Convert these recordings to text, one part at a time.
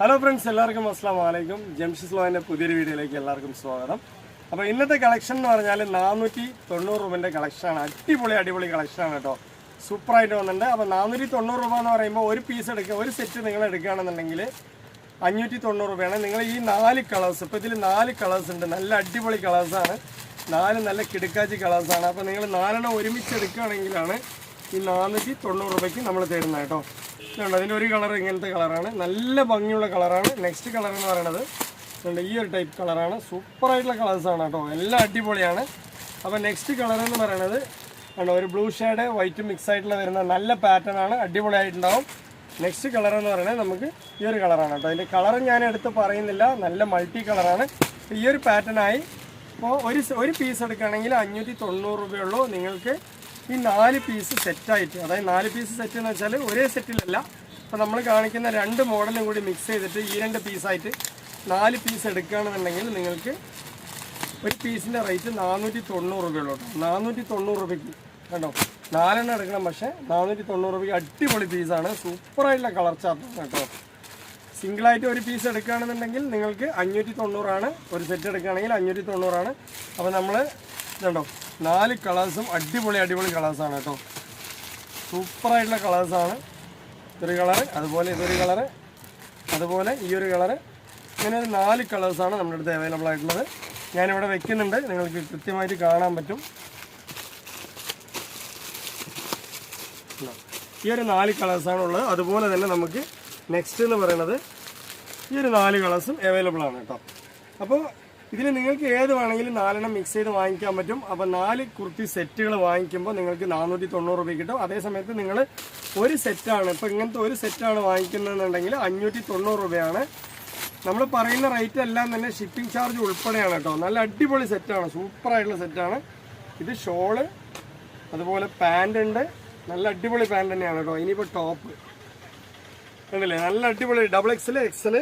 Hello friends എല്ലാവർക്കും അസ്സാം വലൈക്കും ജംഷിസ് ലോന്റെ പുതിയൊരു വീഡിയോയിലേക്ക് എല്ലാവർക്കും സ്വാഗതം. അപ്പോൾ ഇന്നത്തെ കളക്ഷൻ എന്ന് പറഞ്ഞാൽ നാനൂറ്റി തൊണ്ണൂറ് രൂപന്റെ കളക്ഷനാണ് അടിപൊളി അടിപൊളി കളക്ഷനാണ് കേട്ടോ സൂപ്പറായിട്ട് വന്നിട്ടുണ്ട്. അപ്പോൾ നാനൂറ്റി തൊണ്ണൂറ് രൂപ എന്ന് പറയുമ്പോൾ ഒരു പീസ് എടുക്കുക ഒരു സെറ്റ് നിങ്ങൾ എടുക്കുകയാണെന്നുണ്ടെങ്കിൽ അഞ്ഞൂറ്റി തൊണ്ണൂറ് രൂപയാണ്. നിങ്ങൾ ഈ നാല് കളേഴ്സ് ഇപ്പോൾ ഇതിൽ നാല് കളേഴ്സ് ഉണ്ട്. നല്ല അടിപൊളി കളേഴ്സാണ് നാല് നല്ല കിടുക്കാച്ചി കളേഴ്സാണ് അപ്പോൾ നിങ്ങൾ നാലെണ്ണം ഒരുമിച്ച് എടുക്കുകയാണെങ്കിലാണ് ഈ നാനൂറ്റി തൊണ്ണൂറ് രൂപയ്ക്ക് നമ്മൾ തരുന്നത് കേട്ടോ ഇതുണ്ട് ഒരു കളർ ഇങ്ങനത്തെ കളറാണ് നല്ല ഭംഗിയുള്ള കളറാണ് നെക്സ്റ്റ് കളർ എന്ന് പറയുന്നത് ഇതുണ്ട്. ഈ ഒരു ടൈപ്പ് കളറാണ് സൂപ്പറായിട്ടുള്ള കളേഴ്സാണ് കേട്ടോ. എല്ലാം അടിപൊളിയാണ്. അപ്പോൾ നെക്സ്റ്റ് കളർ എന്ന് പറയുന്നത് കണ്ടോ ഒരു ബ്ലൂ ഷെയ്ഡ് വൈറ്റ് മിക്സ് ആയിട്ടുള്ള വരുന്ന നല്ല പാറ്റേൺ ആണ്. അടിപൊളിയായിട്ടുണ്ടാവും. നെക്സ്റ്റ് കളർ എന്ന് പറയുന്നത് നമുക്ക് ഈ ഒരു കളറാണ് കേട്ടോ. അതിന്റെ കളർ ഞാൻ എടുത്ത് പറയുന്നില്ല. നല്ല മൾട്ടി കളറാണ് ഈ ഒരു പാറ്റേൺ ആയി ഇപ്പോൾ ഒരു ഒരു പീസ് എടുക്കുകയാണെങ്കിൽ അഞ്ഞൂറ്റി തൊണ്ണൂറ് രൂപയുള്ളൂ നിങ്ങൾക്ക് ഈ നാല് പീസ് സെറ്റായിട്ട് അതായത് നാല് പീസ് സെറ്റ് എന്ന് വെച്ചാൽ ഒരേ സെറ്റിലല്ല അപ്പോൾ നമ്മൾ കാണിക്കുന്ന രണ്ട് മോഡലും കൂടി മിക്സ് ചെയ്തിട്ട് ഈ രണ്ട് പീസായിട്ട് നാല് പീസ് എടുക്കുകയാണെന്നുണ്ടെങ്കിൽ നിങ്ങൾക്ക് ഒരു പീസിന്റെ റേറ്റ് നാനൂറ്റി തൊണ്ണൂറ് രൂപയുള്ളൂ കേട്ടോ. നാനൂറ്റി തൊണ്ണൂറ് രൂപയ്ക്ക്. കേട്ടോ നാലെണ്ണം എടുക്കണം പക്ഷേ നാനൂറ്റി തൊണ്ണൂറ് രൂപയ്ക്ക് അടിപൊളി പീസാണ് സൂപ്പറായിട്ടുള്ള കളർ ചാർട്ടാണ് കേട്ടോ. സിംഗിളായിട്ട് ഒരു പീസ് എടുക്കുകയാണെന്നുണ്ടെങ്കിൽ നിങ്ങൾക്ക് അഞ്ഞൂറ്റി തൊണ്ണൂറാണ് ഒരു സെറ്റ് എടുക്കുകയാണെങ്കിൽ അഞ്ഞൂറ്റി തൊണ്ണൂറാണ് അപ്പോൾ നമ്മൾ ഇതുണ്ടോ നാല് കളേഴ്സും അടിപൊളി അടിപൊളി കളേഴ്സാണ് കേട്ടോ. സൂപ്പറായിട്ടുള്ള കളേഴ്സാണ് ഇതൊരു കളറ് അതുപോലെ ഇതൊരു കളറ് അതുപോലെ ഈ ഒരു കളറ് ഇങ്ങനെ ഒരു നാല് കളേഴ്സാണ് നമ്മുടെ അടുത്ത് അവൈലബിൾ ആയിട്ടുള്ളത്. ഞാനിവിടെ വെക്കുന്നുണ്ട്. നിങ്ങൾക്ക് കൃത്യമായിട്ട് കാണാൻ പറ്റും. ഈ ഒരു നാല് കളേഴ്സാണ് ഉള്ളത് അതുപോലെ തന്നെ നമുക്ക് നെക്സ്റ്റ് എന്ന് പറയുന്നത് ഈ ഒരു നാല് കളേഴ്സും അവൈലബിൾ ആണ് കേട്ടോ അപ്പോൾ ഇതിൽ നിങ്ങൾക്ക് ഏത് വേണമെങ്കിലും നാലെണ്ണം മിക്സ് ചെയ്ത് വാങ്ങിക്കാൻ പറ്റും. അപ്പോൾ നാല് കുർത്തി സെറ്റുകൾ വാങ്ങിക്കുമ്പോൾ നിങ്ങൾക്ക് നാനൂറ്റി തൊണ്ണൂറ് രൂപ കിട്ടും അതേസമയത്ത് നിങ്ങൾ ഒരു സെറ്റാണ് ഇപ്പോൾ ഇങ്ങനത്തെ ഒരു സെറ്റാണ് വാങ്ങിക്കുന്നതെന്നുണ്ടെങ്കിൽ അഞ്ഞൂറ്റി തൊണ്ണൂറ് രൂപയാണ്. നമ്മൾ പറയുന്ന റേറ്റ് എല്ലാം തന്നെ ഷിപ്പിംഗ് ചാർജ് ഉൾപ്പെടെയാണ് കേട്ടോ നല്ല അടിപൊളി സെറ്റാണ് സൂപ്പറായിട്ടുള്ള സെറ്റാണ് ഇത് ഷോൾ അതുപോലെ പാന്റ് ഉണ്ട്. നല്ല അടിപൊളി പാന്റ് തന്നെയാണ് കേട്ടോ ഇനിയിപ്പോൾ ടോപ്പ് കണ്ടില്ലേ? നല്ല അടിപൊളി double XL XL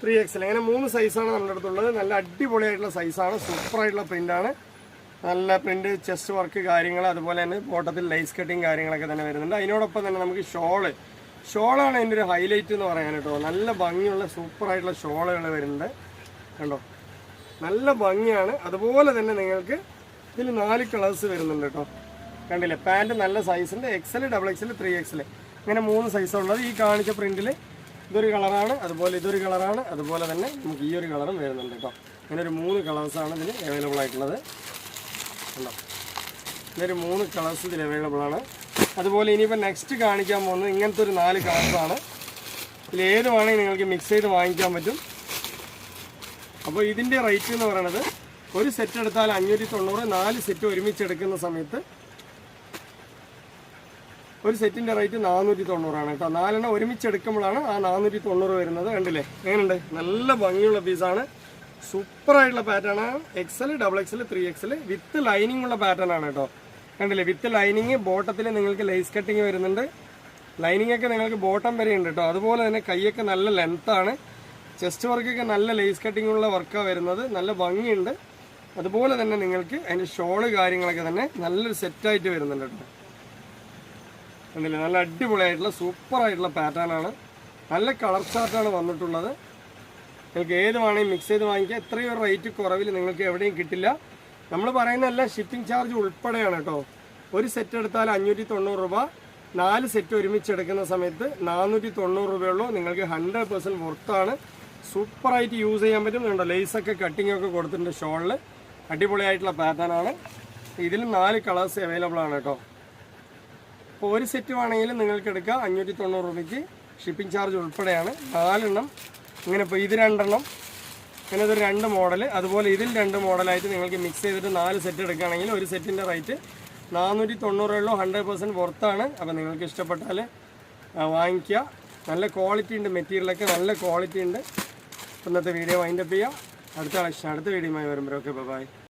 three XL അങ്ങനെ മൂന്ന് സൈസാണ് നമ്മുടെ അടുത്തുള്ളത്. നല്ല അടിപൊളിയായിട്ടുള്ള സൈസാണ് സൂപ്പറായിട്ടുള്ള പ്രിന്റാണ് നല്ല പ്രിന്റ് ചെസ്റ്റ് വർക്ക് കാര്യങ്ങൾ അതുപോലെ തന്നെ ബോട്ടത്തിൽ ലൈസ് കട്ടിങ് കാര്യങ്ങളൊക്കെ തന്നെ വരുന്നുണ്ട്. അതിനോടൊപ്പം തന്നെ നമുക്ക് ഷോൾ ഷോളാണ് അതിന്റെ ഒരു ഹൈലൈറ്റ് എന്ന് പറയാൻ കേട്ടോ. നല്ല ഭംഗിയുള്ള സൂപ്പറായിട്ടുള്ള ഷോളുകൾ വരുന്നുണ്ട്. കണ്ടോ? നല്ല ഭംഗിയാണ്. അതുപോലെ തന്നെ നിങ്ങൾക്ക് ഇതിൽ നാല് കളേഴ്സ് വരുന്നുണ്ട് കേട്ടോ. കണ്ടില്ലേ? പാന്റ് നല്ല സൈസിന്റെ XL double XL three XL ഇങ്ങനെ മൂന്ന് സൈസുള്ളത് ഈ കാണിച്ച പ്രിന്റിൽ ഇതൊരു കളറാണ് അതുപോലെ ഇതൊരു കളറാണ് അതുപോലെ തന്നെ നമുക്ക് ഈ ഒരു കളറും വരുന്നുണ്ട് കേട്ടോ അങ്ങനെ ഒരു മൂന്ന് കളേഴ്സാണ് ഇതിൽ അവൈലബിൾ ആയിട്ടുള്ളത്. കണ്ടോ? ഇതൊരു മൂന്ന് കളേഴ്സ് ഇതിൽ അവൈലബിൾ ആണ്. അതുപോലെ ഇനിയിപ്പോൾ നെക്സ്റ്റ് കാണിക്കാൻ പോകുന്നത് ഇങ്ങനത്തെ ഒരു നാല് കളേഴ്സാണ് ഇതിൽ ഏത് വേണമെങ്കിൽ നിങ്ങൾക്ക് മിക്സ് ചെയ്ത് വാങ്ങിക്കാൻ പറ്റും. അപ്പോൾ ഇതിന്റെ റേറ്റ് എന്ന് പറയുന്നത് ഒരു സെറ്റ് എടുത്താൽ അഞ്ഞൂറ്റി തൊണ്ണൂറ് നാല് സെറ്റ് ഒരുമിച്ച് എടുക്കുന്ന സമയത്ത് ഒരു സെറ്റിന്റെ റേറ്റ് നാനൂറ്റി തൊണ്ണൂറാണ് കേട്ടോ. നാലെണ്ണം ഒരുമിച്ച് എടുക്കുമ്പോഴാണ് ആ നാനൂറ്റി തൊണ്ണൂറ് വരുന്നത്. കണ്ടില്ലേ? എങ്ങനെയുണ്ട്? നല്ല ഭംഗിയുള്ള പീസാണ് സൂപ്പറായിട്ടുള്ള പാറ്റേൺ ആണ്. XL double XL three XL with lining ഉള്ള പാറ്റേൺ ആണ് കേട്ടോ. കണ്ടില്ലേ? വിത്ത് ലൈനിങ് ബോട്ടത്തിൽ നിങ്ങൾക്ക് ലേസ് കട്ടിങ് വരുന്നുണ്ട്. ലൈനിങ് ഒക്കെ നിങ്ങൾക്ക് ബോട്ടം വരെ ഉണ്ട് കേട്ടോ. അതുപോലെ തന്നെ കൈയൊക്കെ നല്ല ലെങ്ത്താണ് ചെസ്റ്റ് വർക്കൊക്കെ നല്ല ലേസ് കട്ടിങ് ഉള്ള വർക്കാണ് വരുന്നത്. നല്ല ഭംഗിയുണ്ട്. അതുപോലെ തന്നെ നിങ്ങൾക്ക് അതിന്റെ ഷോൾ കാര്യങ്ങളൊക്കെ തന്നെ നല്ലൊരു സെറ്റായിട്ട് വരുന്നുണ്ട് കേട്ടോ. കണ്ടില്ലേ? നല്ല അടിപൊളിയായിട്ടുള്ള സൂപ്പറായിട്ടുള്ള പാറ്റേൺ ആണ് നല്ല കളർ ചാർട്ടാണ് വന്നിട്ടുള്ളത്. നിങ്ങൾക്ക് ഏത് വേണമെങ്കിൽ മിക്സ് ചെയ്ത് വാങ്ങിക്കുക എത്രയോ റേറ്റ് കുറവിൽ നിങ്ങൾക്ക് എവിടെയും കിട്ടില്ല. നമ്മൾ പറയുന്നതല്ല ഷിപ്പിംഗ് ചാർജ് ഉൾപ്പെടെയാണ് കേട്ടോ. ഒരു സെറ്റ് എടുത്താൽ അഞ്ഞൂറ്റി തൊണ്ണൂറ് രൂപ. നാല് സെറ്റ് ഒരുമിച്ച് എടുക്കുന്ന സമയത്ത് നാനൂറ്റി തൊണ്ണൂറ് രൂപയുള്ളൂ. നിങ്ങൾക്ക് ഹൺഡ്രഡ് പെർസെന്റ് വർത്താണ് സൂപ്പറായിട്ട് യൂസ് ചെയ്യാൻ പറ്റും. നിങ്ങളുടെ ലേസൊക്കെ കട്ടിങ്ങൊക്കെ കൊടുത്തിട്ടുണ്ട് ഷോളിൽ അടിപൊളിയായിട്ടുള്ള പാറ്റേൺ ആണ്. ഇതിൽ നാല് കളേഴ്സ് അവൈലബിൾ ആണ് കേട്ടോ. അപ്പോൾ ഒരു സെറ്റ് വേണമെങ്കിൽ നിങ്ങൾക്ക് എടുക്കാം. അഞ്ഞൂറ്റി തൊണ്ണൂറ് രൂപയ്ക്ക് ഷിപ്പിംഗ് ചാർജ് ഉൾപ്പെടെയാണ്. നാലെണ്ണം. ഇങ്ങനെ ഇപ്പോൾ ഇത് രണ്ടെണ്ണം. പിന്നെ ഇതൊരു രണ്ട് മോഡൽ അതുപോലെ ഇതിൽ രണ്ട് മോഡലായിട്ട് നിങ്ങൾക്ക് മിക്സ് ചെയ്തിട്ട് നാല് സെറ്റ് എടുക്കുകയാണെങ്കിൽ ഒരു സെറ്റിന്റെ റേറ്റ് നാനൂറ്റി തൊണ്ണൂറുള്ളൂ ഹൺഡ്രഡ് പെർസെന്റ് പുറത്താണ് അപ്പോൾ നിങ്ങൾക്ക് ഇഷ്ടപ്പെട്ടാൽ വാങ്ങിക്കുക. നല്ല ക്വാളിറ്റി ഉണ്ട്. മെറ്റീരിയലൊക്കെ നല്ല ക്വാളിറ്റി ഉണ്ട്. ഇന്നത്തെ വീഡിയോ വൈൻഡപ്പ് ചെയ്യുക അടുത്ത ആഴ്ച അടുത്ത വീഡിയോയുമായി വരുമ്പോഴൊക്കെ. ബൈ